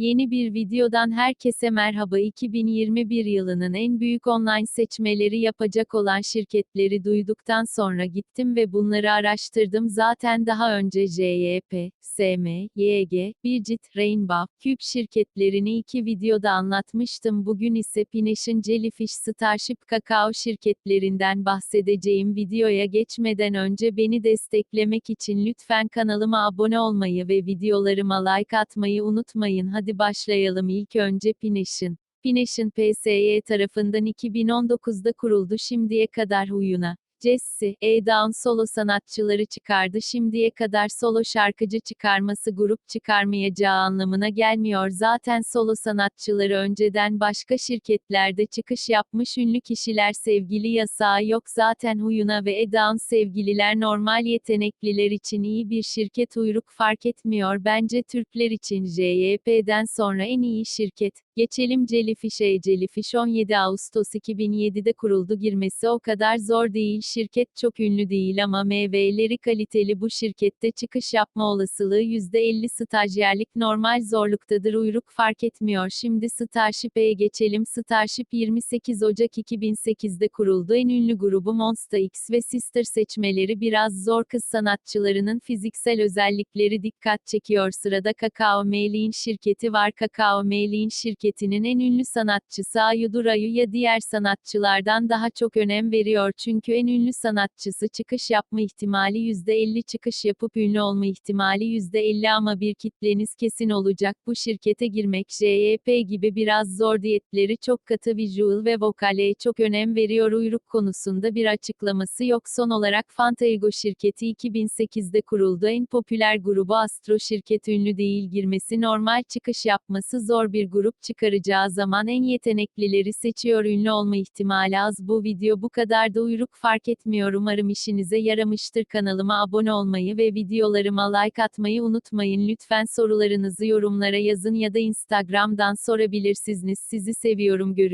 Yeni bir videodan herkese merhaba. 2021 yılının en büyük online seçmeleri yapacak olan şirketleri duyduktan sonra gittim ve bunları araştırdım. Zaten daha önce JYP, SM, YG, Birgit, Rainbow, Cube şirketlerini iki videoda anlatmıştım. Bugün ise Pination Jellyfish Starship Kakao şirketlerinden bahsedeceğim videoya geçmeden önce beni desteklemek için lütfen kanalıma abone olmayı ve videolarıma like atmayı unutmayın. Hadi başlayalım ilk önce Pination. Pination PSY tarafından 2019'da kuruldu şimdiye kadar huyuna. Jesse, A-Down solo sanatçıları çıkardı. Şimdiye kadar solo şarkıcı çıkarması grup çıkarmayacağı anlamına gelmiyor. Zaten solo sanatçıları önceden başka şirketlerde çıkış yapmış ünlü kişiler sevgili yasağı yok. Zaten huyuna ve A-Down sevgililer normal yetenekliler için iyi bir şirket uyruk fark etmiyor. Bence Türkler için JYP'den sonra en iyi şirket. Geçelim Jellyfish'e. Jellyfish 17 Ağustos 2007'de kuruldu. Girmesi o kadar zor değil şirket çok ünlü değil ama meyveleri kaliteli bu şirkette çıkış yapma olasılığı %50 stajyerlik normal zorluktadır uyruk fark etmiyor. Şimdi Starship'e geçelim. Starship 28 Ocak 2008'de kuruldu. En ünlü grubu Monsta X ve Sister seçmeleri biraz zor kız sanatçılarının fiziksel özellikleri dikkat çekiyor. Sırada Kakao Meilin şirketi var. Kakao Meilin şirketinin en ünlü sanatçısı Ayudur Ayu'ya diğer sanatçılardan daha çok önem veriyor. Çünkü en ünlü sanatçısı çıkış yapma ihtimali %50 çıkış yapıp ünlü olma ihtimali %50 ama bir kitleniz kesin olacak. Bu şirkete girmek JYP gibi biraz zor diyetleri çok katı visual ve vokale çok önem veriyor uyruk konusunda bir açıklaması yok. Son olarak Fantaego şirketi 2008'de kuruldu. En popüler grubu Astro şirket ünlü değil girmesi normal çıkış yapması zor bir grup çıkaracağı zaman en yeteneklileri seçiyor. Ünlü olma ihtimali az. Bu video bu kadar da uyruk fark etmiyor. Umarım işinize yaramıştır. Kanalıma abone olmayı ve videolarıma like atmayı unutmayın. Lütfen sorularınızı yorumlara yazın ya da instagramdan sorabilirsiniz. Sizi seviyorum. Görüş